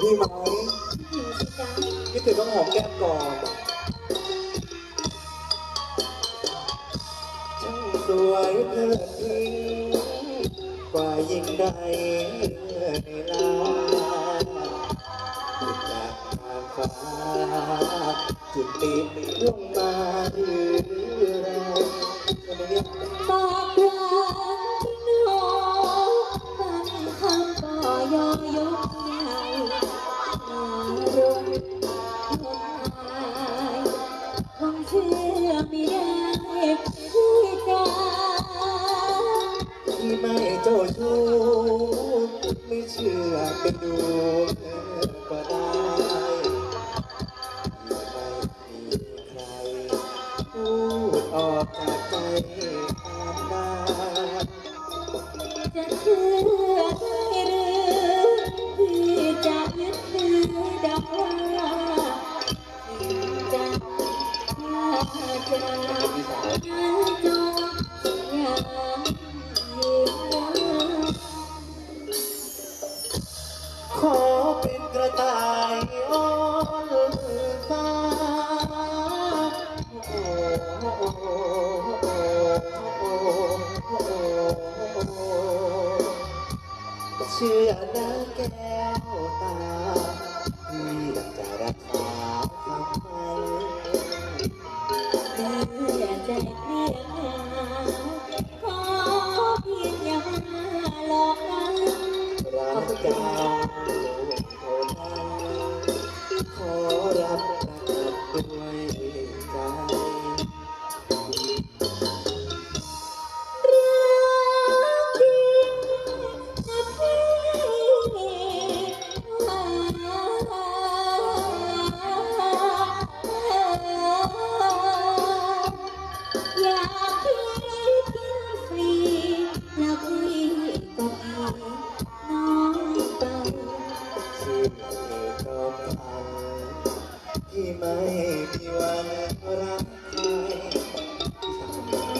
พี่ไหมพี่สิจ๊ะคิดถึงต้องหอมแก้มก่อนช่างสวยเพลิดเพลินกว่ายิ่งใดในลาจากทางฟ้าจุดติดลงมาหรือไรวันนี้ปาก เชื่อเป็นดูเธอก็ได้ไม่มีใครพูดออกจากใจ เชื่อนะแก้วตาที่จะรักษาคำให้เมื่อใจเพียงหาขอเพียงอย่ามาหลอกกันรักเจ้าเท่านั้นขอรับ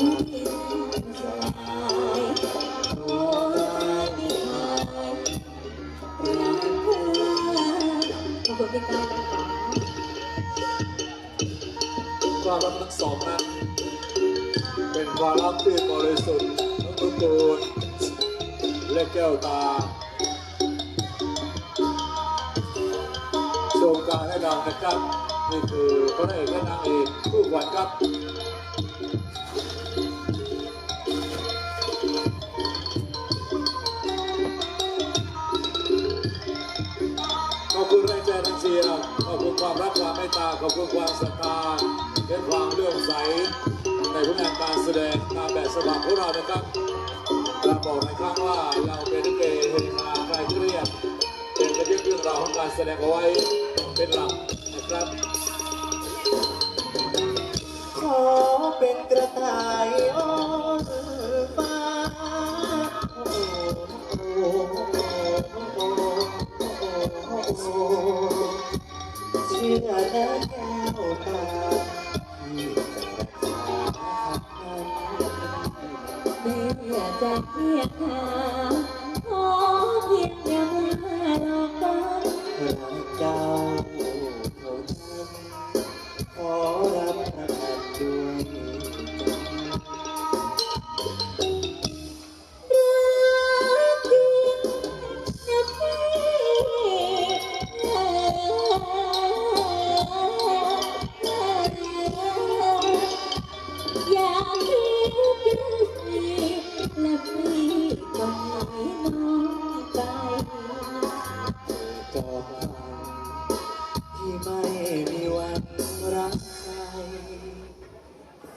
ความรักทั้งสองนั้นเป็นความรักที่บริสุทธิ์ทั้งทุกคนและแก้วตาโชว์การให้เรานะครับนี่คือพระเอกและนางเอกคู่ขวัญครับ ความรักความเมตตาขอบคุณความศรัทธาและความเลื่อมใสในผลงานการแสดงตามแบบฉบับของเรานะครับเราบอกในครั้งว่าเราเป็นลิเกเฮฮาคลายเครียดเป็นกระเรื่องเรื่องราวของการแสดงเอาไว้เป็นหลักนะครับ ขอเป็นกระต่ายอ้อน อนะแก้วตาที่จะรักษาพันเมื่อใจเพียงหาข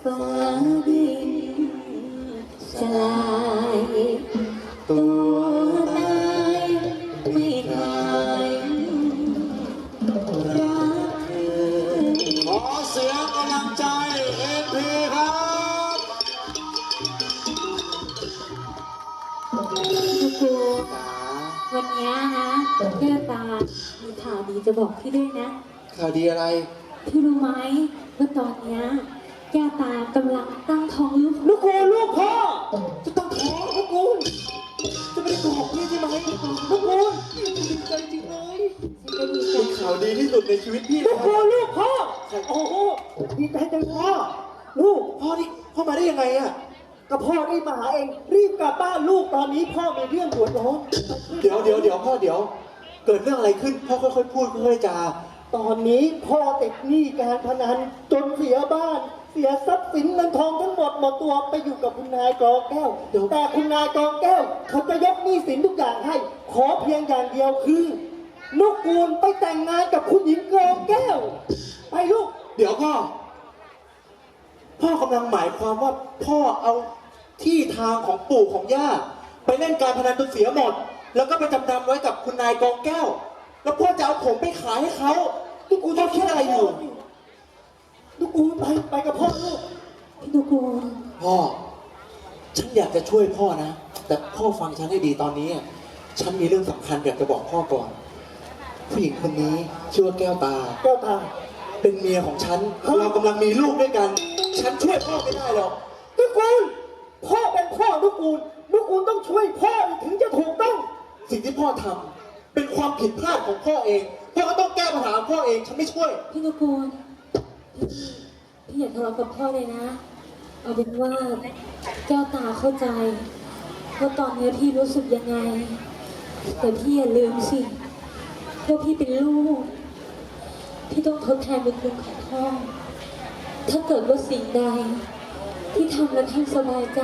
ฟ้าดินสลายตัวตายไม่หายรักเธอขอเสียงกำลังใจเอ็นพีครับทุกคนจ๋าวันนี้นะแก้วตามีข่าวดีจะบอกพี่ด้วยนะ ข่าวดีอะไร พี่รู้ไหมว่าตอนเนี้ย แก้วตากำลังตั้งท้องลูกลูกกูลูกพ่อ จะต้องท้องลูกกูจะไม่ได้โกหกพี่ใช่ไหมลูกกูดีใจจริงเลยฉันที่สุดในชีวิตพี่ลูกพ่อลูกพ่อ โอ้โหดีใจจังพ่อ ลูกพ่อนี่พ่อมาได้ยังไงอะก็พ่อรีบมาหาเอง รีบกลับบ้านลูกตอนนี้พ่อมีเรื่องปวดร้อนเดี๋ยวเดี๋ยวเดี๋ยวพ่อเดี๋ยว เกิดเรื่องอะไรขึ้นพ่อค่อยๆพูดค่อยๆจาตอนนี้พ่อติดหนี้การพนันจนเสียบ้าน เสียทรัพย์สินเงินทองทั้งหมดหมดตัวไปอยู่กับคุณนายกองแก้วเดี๋ยวแต่คุณนายกองแก้ว เขาจะยกหนี้สินทุกอย่างให้ ขอเพียงอย่างเดียวคือนุกกูลไปแต่งงานกับคุณหญิงกองแก้ว ไปลูก เดี๋ยวพ่อ พ่อกำลังหมายความว่าพ่อเอาที่ทางของปู่ของย่าไปเล่นการพนันจนเสียหมด แล้วก็ไปจำนำไว้กับคุณนายกองแก้ว แล้วพ่อจะเอาผมไปขายให้เขาทุกกูต้องคิดอะไรอยู่ นุกกูลไปไปกับพ่อลูกพี่นุกูลพ่อ ฉันอยากจะช่วยพ่อนะ แต่พ่อฟังฉันให้ดีตอนนี้อะฉันมีเรื่องสำคัญอยากจะบอกพ่อก่อน ผู้หญิงคนนี้ชื่อว่าแก้วตา แก้วตา เป็นเมียของฉัน เรากำลังมีลูกด้วยกัน ฉันช่วยพ่อไม่ได้หรอกนุกกูลพ่อเป็นพ่อนุกกูลนุกกูลต้องช่วยพ่อถึงจะถูกต้อง สิ่งที่พ่อทำเป็นความผิดพลาดของพ่อเอง พ่อก็ต้องแก้ปัญหาของพ่อเอง ฉันไม่ช่วย พี่นุกูล พี่อย่าทะเลาะกับพ่อเลยนะ เอาเป็นว่าแก้วตาเข้าใจว่าตอนนี้พี่รู้สึกยังไง แต่พี่อย่าลืมสิว่าพี่เป็นลูก พี่ต้องทดแทนบุญคุณของพ่อ ถ้าเกิดว่าสิ่งใด ที่ทำแล้วท่านสบายใจ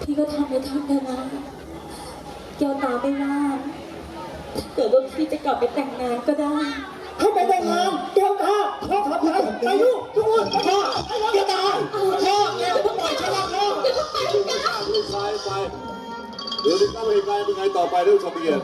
พี่ก็ทำให้ท่านเถอะนะแก้วตาไม่ว่าถ้าเกิดว่าพี่จะกลับไปแต่งงานก็ได้ ไปลูกทุกคนไปลูกไปวตาพ่อแกจะปล่อยฉันละพ่อลูกชายไปเดี๋ยวนี้เข้าไปเหตุการณ์เป็นไงต่อไปเรื่องชมเกียรติ